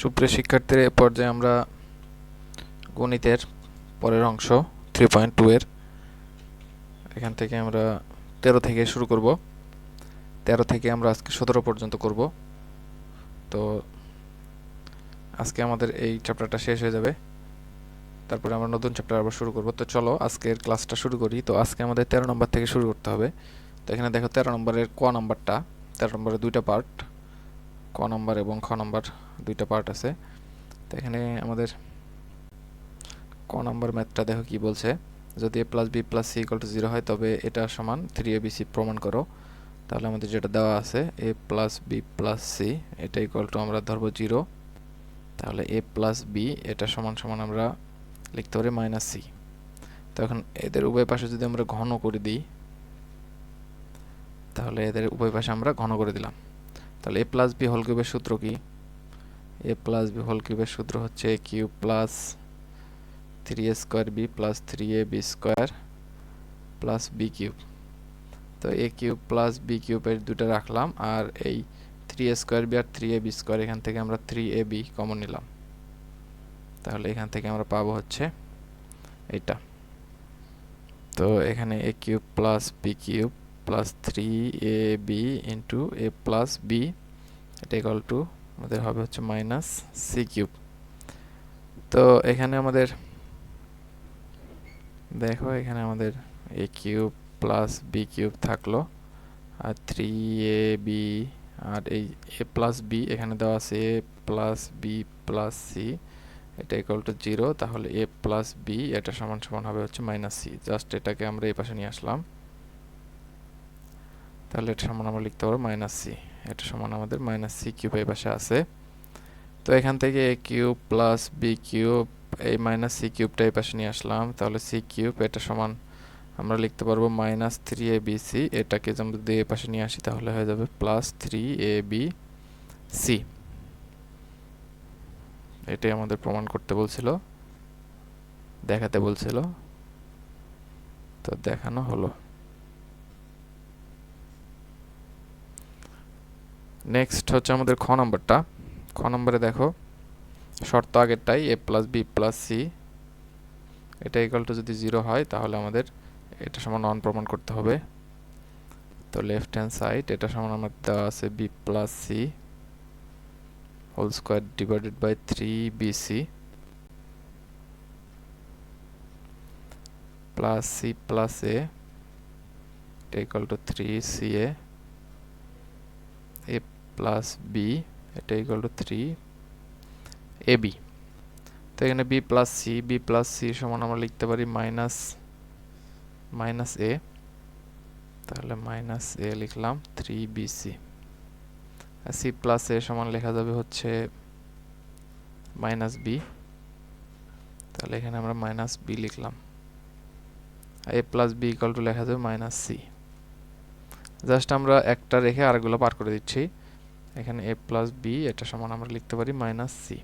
সুপ্রিয় শিক্ষার্থীর, এ পর্যায়ে আমরা গণিতের পরের অংশ থ্রি পয়েন্ট টু এর, এখান থেকে আমরা তেরো থেকে শুরু করব। তেরো থেকে আমরা আজকে সতেরো পর্যন্ত করব। তো আজকে আমাদের এই চ্যাপ্টারটা শেষ হয়ে যাবে। তারপরে আমরা নতুন চ্যাপ্টার আবার শুরু করব। তো চলো, আজকের ক্লাসটা শুরু করি। তো আজকে আমাদের তেরো নম্বর থেকে শুরু করতে হবে। তো এখানে দেখো, তেরো নম্বরের ক নম্বরটা, তেরো নম্বরের দুইটা পার্ট ক নম্বর এবং খ নম্বর দুইটা পার্ট আছে। তো এখানে আমাদের ক নম্বর ম্যাথটা দেখো কি বলছে। যদি A plus B plus C equal to zero হয়, তবে এটা সমান থ্রি এ বি সি প্রমাণ করো। তাহলে আমাদের যেটা দেওয়া আছে A plus B plus C এটা ইকুয়াল টু আমরা ধরবো জিরো তাহলে এ প্লাস বি এটা সমান সমান আমরা লিখতে পারি মাইনাস সি তো এখন এদের উভয় পাশে যদি আমরা ঘন করে দিই, তাহলে এদের উভয় পাশে আমরা ঘন করে দিলাম। তাহলে এ প্লাস বি হোল কিউবের সূত্র কি? এ প্লাস বি হোল কিউবের সূত্র হচ্ছে A cube plus three A square B plus three A B square plus B cube তো এ কিউব প্লাস বি কিউবের দুটো রাখলাম, আর এই থ্রি এ স্কোয়ার বি আর থ্রি এ বি স্কোয়ার এখান থেকে আমরা থ্রি এ বি কমন নিলাম। তাহলে এখান থেকে আমরা পাবো হচ্ছে এইটা। তো এখানে A cube plus B cube plus three A B into A plus B এটা ইকাল টু আমাদের হবে হচ্ছে মাইনাস সি কিউব তো এখানে আমাদের, দেখো এখানে আমাদের A cube plus B cube থাকল, আর থ্রি এ বি আর এই এ প্লাস বি এখানে দেওয়া আছে A plus B plus C এটা ইকাল টু জিরো তাহলে এ প্লাস বি এটা সমান সমান হবে হচ্ছে মাইনাস সি জাস্ট এটাকে আমরা এই পাশে নিয়ে আসলাম। তাহলে এটা সমান আমরা লিখতে পারব মাইনাস সি এটা সমান আমাদের মাইনাস সি কিউব এই পাশে আছে। তো এখান থেকে A cube plus B cube এই মাইনাস সি কিউবটা এই পাশে নিয়ে আসলাম, তাহলে সি কিউব এটা সমান আমরা লিখতে পারব minus three A B C এটাকে যদি এই পাশে নিয়ে আসি তাহলে হয়ে যাবে plus three A B C এটাই আমাদের প্রমাণ করতে বলছিল, দেখাতে বলছিল, তো দেখানো হলো। নেক্সট হচ্ছে আমাদের খ নম্বরটা। খ নম্বরে দেখো, শর্ত আগেরটাই A plus B plus C এটা ইকাল টু যদি জিরো হয়, তাহলে আমাদের এটা সমান অন প্রমাণ করতে হবে। তো লেফট হ্যান্ড সাইড এটা সমান আমার দেওয়া আছে B plus C whole square divided by three B C plus C plus A equal to three C A plus B এটা equal to three A B তো এখানে B plus C B plus C সমান আমরা লিখতে পারি minus minus এ তাহলে minus এ লিখলাম three B C C plus A সমান লেখা যাবে হচ্ছে মাইনাস বি তাহলে এখানে আমরা মাইনাস বি লিখলাম। A plus B equal to লেখা যাবে মাইনাস সি জাস্ট আমরা একটা রেখে আরেকগুলো পার করে দিচ্ছি। এখানে এ প্লাস বি এটা সমান আমরা লিখতে পারি মাইনাস সি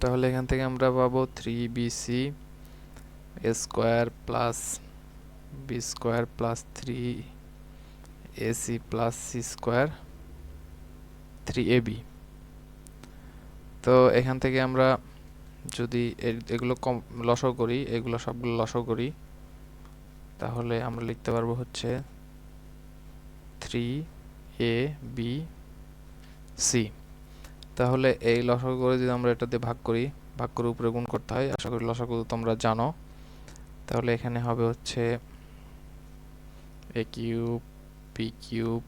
তাহলে এখান থেকে আমরা পাবো three B C A square plus B square plus three A C plus C square three A B তো এখান থেকে আমরা যদি এগুলো কম, লসও করি, এগুলো সবগুলো লসও করি, তাহলে আমরা লিখতে পারব হচ্ছে থ্রি এ বি সি তাহলে এই লসক করে যদি আমরা এটা দিয়ে ভাগ করি ভাগ করে উপরে গুণ করতে হয়, আশা করি লসক তোমরা জানো। তাহলে এখানে হবে হচ্ছে A cube B cube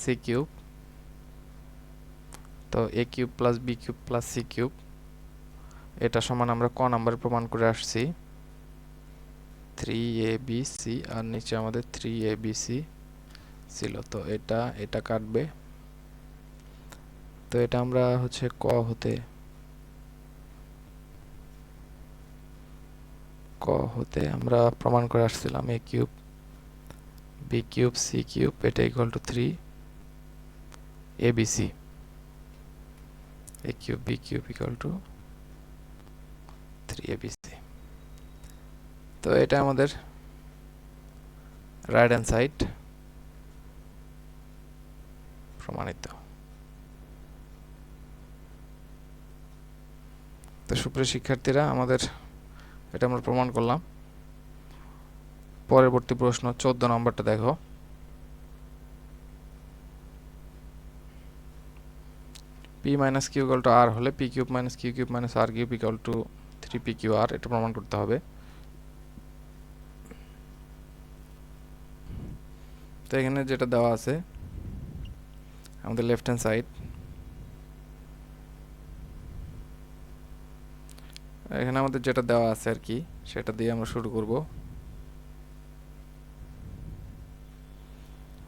C cube তো A cube plus B cube plus C cube এটা সমান আমরা ক নাম্বার প্রমাণ করে আসছি। থ্রি এ বি সি আর নিচে আমাদের থ্রি এ বি সি ছিল। তো এটা এটা কাটবে। তো এটা আমরা হচ্ছে ক হতে ক হতে আমরা প্রমাণ করে আসছিলাম A cube B cube C cube এটা equal to three A B C A cube B cube equal to three A B C তো এটা আমাদের রাইট হ্যান্ড সাইড প্রমাণিত। তো সুপ্রিয় শিক্ষার্থীরা, আমাদের এটা আমরা প্রমাণ করলাম। পরবর্তী প্রশ্ন, চোদ্দ নম্বরটা দেখো। P minus Q equal to R হলে P cube minus Q cube minus R cube equal to three P Q R, এটা প্রমাণ করতে হবে। তো এখানে যেটা দেওয়া আছে আমাদের লেফট হ্যান্ড সাইড এখানে আমাদের যেটা দেওয়া আছে আর কি, সেটা দিয়ে আমরা শুরু করব।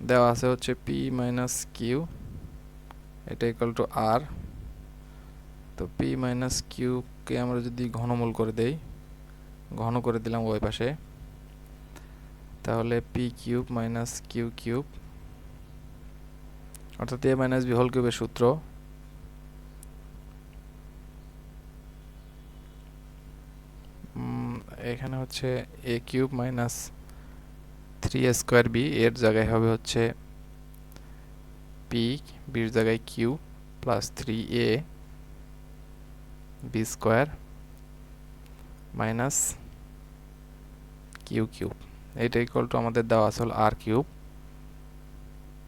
দেওয়া আছে হচ্ছে পি মাইনাস কিউ এটা ইকাল টু আর তো পি মাইনাস কিউকে আমরা যদি ঘনমূল করে দেই, ঘন করে দিলাম ওই পাশে, তাহলে P cube minus Q cube অর্থাৎ এ মাইনাস বি হোল কিউবের সূত্র। এখানে হচ্ছে A cube minus three A square B এর জায়গায় হবে হচ্ছে পি বির জায়গায় Q plus three A B square minus Q cube এইটা ইকুয়াল টু আমাদের দেওয়া আসল আর কিউব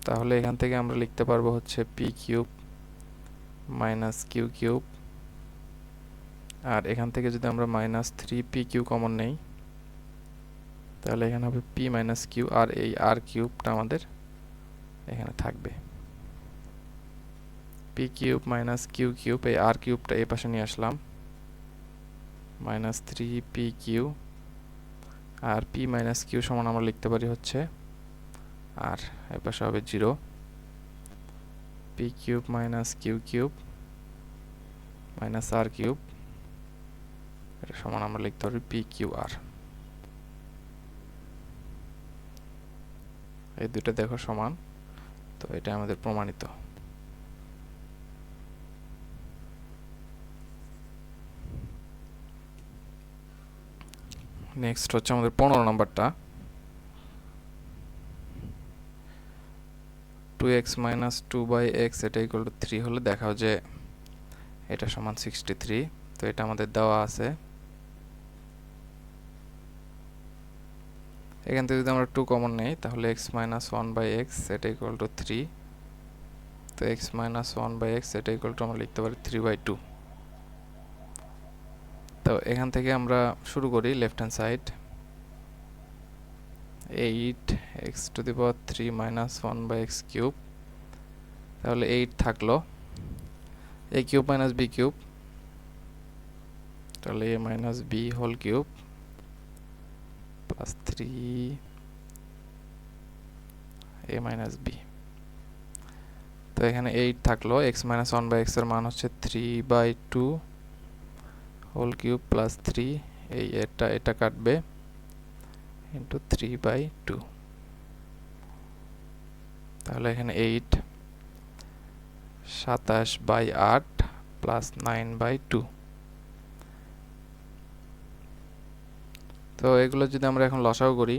তাহলে এখান থেকে আমরা লিখতে পারব হচ্ছে P cube minus Q cube আর এখান থেকে যদি আমরা minus three P Q common নেই, তাহলে এখানে হবে পি মাইনাস কিউ আর এই আর কিউবটা আমাদের এখানে থাকবে। P cube minus Q cube এই আর কিউবটা এ পাশে নিয়ে আসলাম। Minus three P Q R P minus Q সমান আমরা লিখতে পারি হচ্ছে আর এ পাশে হবে zero. P cube minus Q cube minus R cube এটা সমান আমরা লিখতে পারি পি কিউ আর এই দুটো দেখো সমান, তো এটা আমাদের প্রমাণিত। নেক্সট হচ্ছে আমাদের পনেরো নম্বরটা। X minus two by X এটা ইকুয়াল টু থ্রি হলে দেখাও যে এটা সমান সিক্সটি থ্রি তো এটা আমাদের দেওয়া আছে। এখান থেকে যদি আমরা টু কমন নেই, তাহলে X minus one by X এটা ইকুয়াল টু থ্রি তো X minus one by X এটা ইকুয়াল টু আমরা লিখতে পারি থ্রি বাই টু তো এখান থেকে আমরা শুরু করি left hand side eight X to the power three minus one by X cube তাহলে এইট থাকল। A cube minus B cube তাহলে A minus B whole cube plus three A minus B তো এখানে এইট থাকল X minus one by এক্সের মান হচ্ছে three by two whole cube plus three এই এটা এটা কাটবে। ইন্টু থ্রি বাই টু তাহলে এখানে এইট সাতাশ বাই আট প্লাস নাইন বাই টু তো এগুলো যদি আমরা এখন লসাও করি,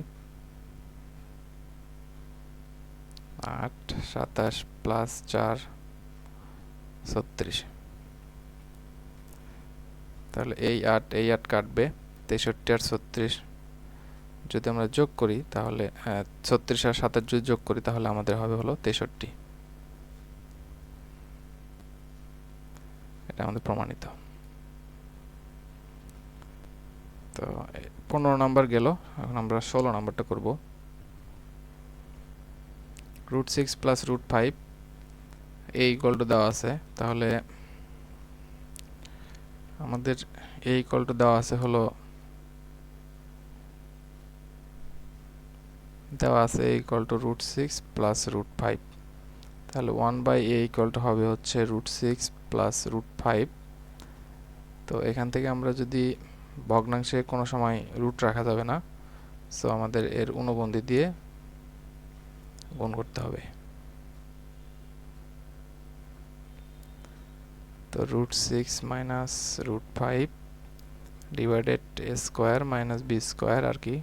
আট, সাতাশ প্লাস চার, ছত্রিশ। তাহলে এই আট এই আট কাটবে, তেষট্টি আর ছত্রিশ। যদি আমরা যোগ করি, তাহলে ছত্রিশ আর সাতাশ যদি যোগ করি, তাহলে আমাদের হবে হলো তেষট্টি। এটা আমাদের প্রমাণিত। তো পনেরো নাম্বার গেল। এখন আমরা ষোলো নাম্বারটা করব। Root six plus root five এই ইকুয়াল দেওয়া আছে। তাহলে, আমাদের এই ইকুয়াল দেওয়া আছে হলো দেওয়া আছে A equal to root six plus root five তাহলে one by A equal to হবে হচ্ছে root six plus root five তো এখান থেকে আমরা যদি ভগ্নাংশে কোনো সময় রুট রাখা যাবে না সো আমাদের এর অনুবন্ধী দিয়ে গুণ করতে হবে। তো root six minus root five divided A square minus B square আর কি।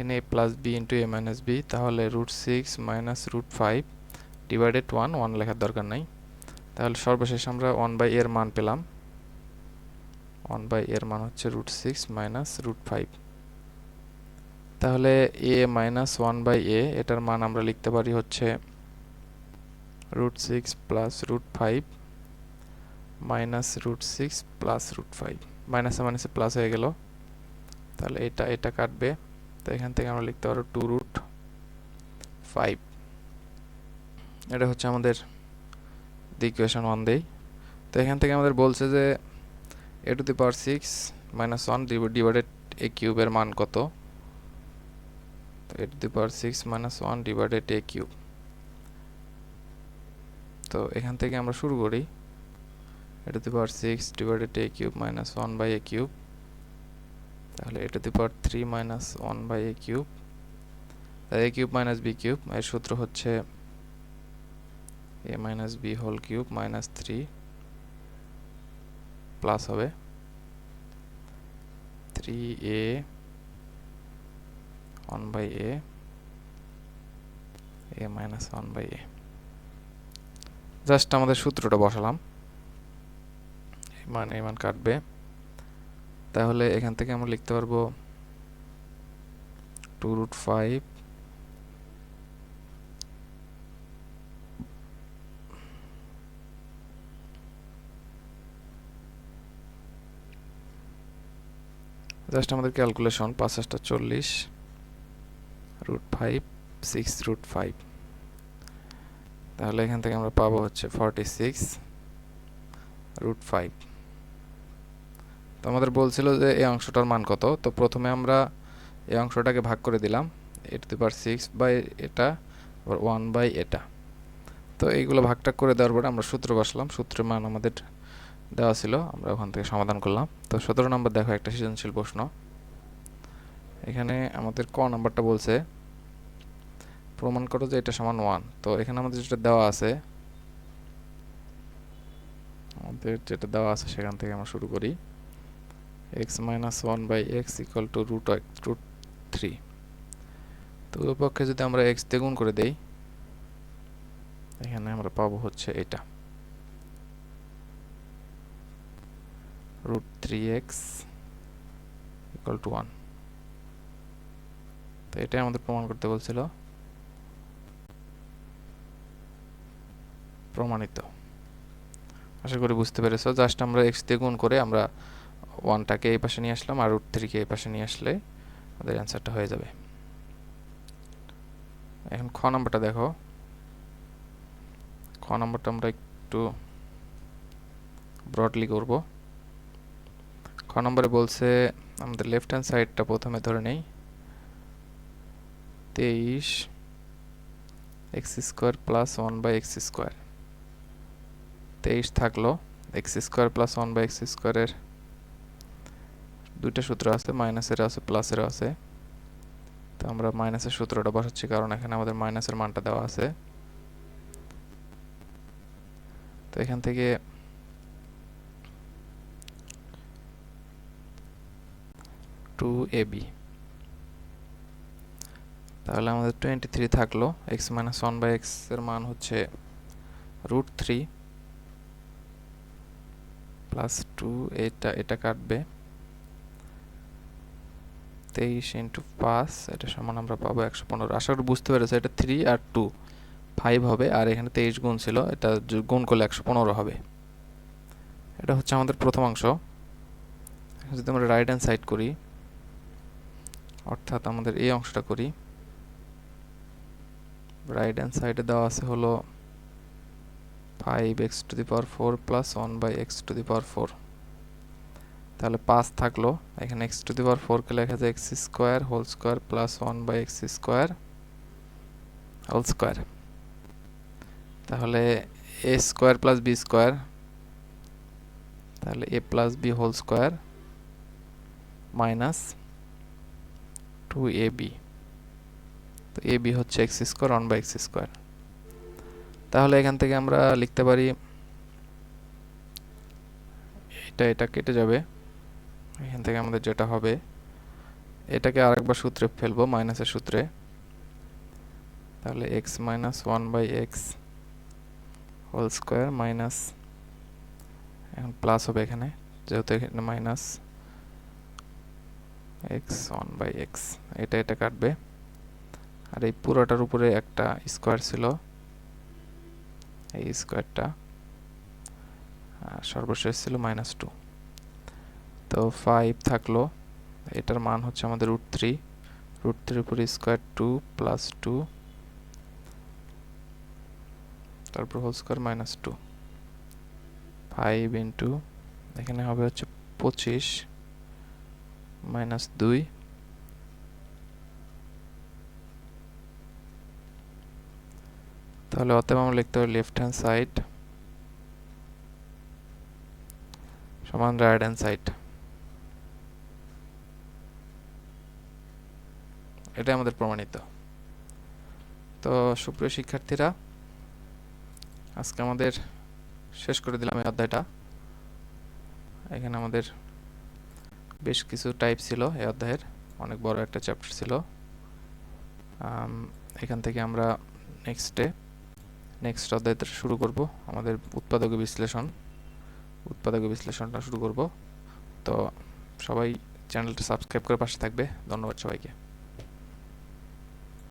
N A plus B into A minus B, তাহলে root six minus root five divided one one লেখার দরকার নাই। তাহলে সর্বশেষ আমরা ওয়ান বাই এর মান পেলাম। ওয়ান বাই এর মান হচ্ছে root six minus root five. তাহলে A minus one by A, এটার মান আমরা লিখতে পারি হচ্ছে root six plus root five minus root six plus root five. মাইনাসে মাইনাসে প্লাস হয়ে গেল। তাহলে এটা এটা কাটবে। তো এখান থেকে আমরা লিখতে পারব টু রুট ফাইভ। এটা হচ্ছে আমাদের ইকুয়েশন ওয়ান দেই। তো এখান থেকে আমাদের বলছে যে A to the power six minus one divided A কিউবের মান কত? তো A to the power six minus one divided A cube. তো এখান থেকে আমরা শুরু করি। A to the power six divided A cube minus one by A cube. তাহলে A to power three minus one by A cube A cube minus B cube এর সূত্র হচ্ছে A minus B whole cube minus three plus হবে three A one by A A minus one by A just আমাদের সূত্রটা বসালাম। মান, এই মান কাটবে। তাহলে এখান থেকে আমরা লিখতে পারব টু রুট ফাইভ জাস্ট আমাদের ক্যালকুলেশন পাঁচ হাজারটা চল্লিশ root five, six root five. তাহলে এখান থেকে আমরা পাবো হচ্ছে ফর্টি সিক্স রুট ফাইভ। তো আমাদের বলছিল যে এই অংশটার মান কত? তো প্রথমে আমরা এই অংশটাকে ভাগ করে দিলাম। A to power six by এটা আবার ওয়ান বাই এটা। তো এইগুলো ভাগটাগ করে দেওয়ার পরে আমরা সূত্র বসলাম। সূত্রের মান আমাদের দেওয়া ছিল। আমরা ওখান থেকে সমাধান করলাম। তো সতেরো নম্বর দেখো, একটা সৃজনশীল প্রশ্ন। এখানে আমাদের ক নাম্বারটা বলছে, প্রমাণ করো যে এটা সমান ওয়ান। তো এখানে আমাদের যেটা দেওয়া আছে, আমাদের যেটা দেওয়া আছে সেখান থেকে আমরা শুরু করি। X minus one by X equal to root root three তো পক্ষে যদি আমরা এক্স দিয়ে করে দেই, এখানে আমরা পাবো হচ্ছে এটা। root 3x equal to 1 তো এটাই আমাদের প্রমাণ করতে বলছিল। প্রমাণিত। আশা করি বুঝতে পেরেছ। জাস্ট আমরা এক্স দিয়ে করে আমরা ওয়ানটাকে এই পাশে নিয়ে আসলাম আর রুট থ্রিকে এই পাশে নিয়ে আসলে আমাদের অ্যান্সারটা হয়ে যাবে। এখন খ নাম্বারটা দেখো। খ নাম্বারটা আমরা একটু ব্রডলি করব। খ নম্বরে বলছে, আমাদের লেফট হ্যান্ড সাইডটা প্রথমে ধরে নেই। তেইশ X square plus one by X square তেইশ থাকল X square plus one by X স্কোয়ারের দুইটা সূত্র আছে, মাইনাসের আছে, প্লাসের আছে। তো আমরা মাইনাসের সূত্রটা বসাচ্ছি কারণ এখানে আমাদের মাইনাসের মানটা দেওয়া আছে। তো এখান থেকে টু এ বি তাহলে আমাদের টোয়েন্টি থ্রি থাকল। এক্স মাইনাস ওয়ান বাই এক্সের মান হচ্ছে রুট থ্রি প্লাস টু এটা এটা কাটবে। তেইশ ইন্টু পাঁচ, এটা সমান আমরা পাবো একশো পনেরো। আশা করি বুঝতে পেরেছে, এটা থ্রি আর টু ফাইভ হবে, আর এখানে তেইশ গুণ ছিল, এটা গুণ করলে একশো পনেরো হবে। এটা হচ্ছে আমাদের প্রথম অংশ। যদি আমরা রাইট হ্যান্ড সাইড করি, অর্থাৎ আমাদের এই অংশটা করি রাইট হ্যান্ড সাইডে দেওয়া আছে হলো five X to the power four plus one by X to the power four তাহলে পাঁচ থাকল। এখানে এক্স টু দি পাওয়ার ফোরকে লেখা যায় x square whole square plus one by x square whole square তাহলে a square plus b square তাহলে a plus b whole square minus two a b তো এ বি হচ্ছে x square one by x square তাহলে এখান থেকে আমরা লিখতে পারি, এটা এটা কেটে যাবে। এখান থেকে আমাদের যেটা হবে, এটাকে আরেকবার সূত্রে ফেলব, মাইনাসের সূত্রে। তাহলে x minus one by x whole square minus এখন প্লাস হবে এখানে, যেহেতু এখানে minus x one by x এটা এটা কাটবে। আর এই পুরোটার উপরে একটা স্কোয়ার ছিল, এই স্কোয়ারটা আর সর্বশেষ ছিল মাইনাস টু তো ফাইভ থাকল। এটার মান হচ্ছে আমাদের রুট থ্রি রুট থ্রির উপরে স্কোয়ার টু প্লাস টু তারপর whole square minus two five into এখানে হবে হচ্ছে পঁচিশ। মাইনাস দুই। তাহলে অতএব আমরা লিখতে হবে লেফট হ্যান্ড সাইড সমান রাইট হ্যান্ড সাইড এটাই আমাদের প্রমাণিত। তো সুপ্রিয় শিক্ষার্থীরা, আজকে আমাদের শেষ করে দিলাম এই অধ্যায়টা। এখানে আমাদের বেশ কিছু টাইপ ছিল এই অধ্যায়ের, অনেক বড় একটা চ্যাপ্টার ছিল। এখান থেকে আমরা নেক্সট নেক্সটে নেক্সট অধ্যায়টা শুরু করব, আমাদের উৎপাদক বিশ্লেষণ। উৎপাদক বিশ্লেষণটা শুরু করব। তো সবাই চ্যানেলটা সাবস্ক্রাইব করে পাশে থাকবে। ধন্যবাদ সবাইকে।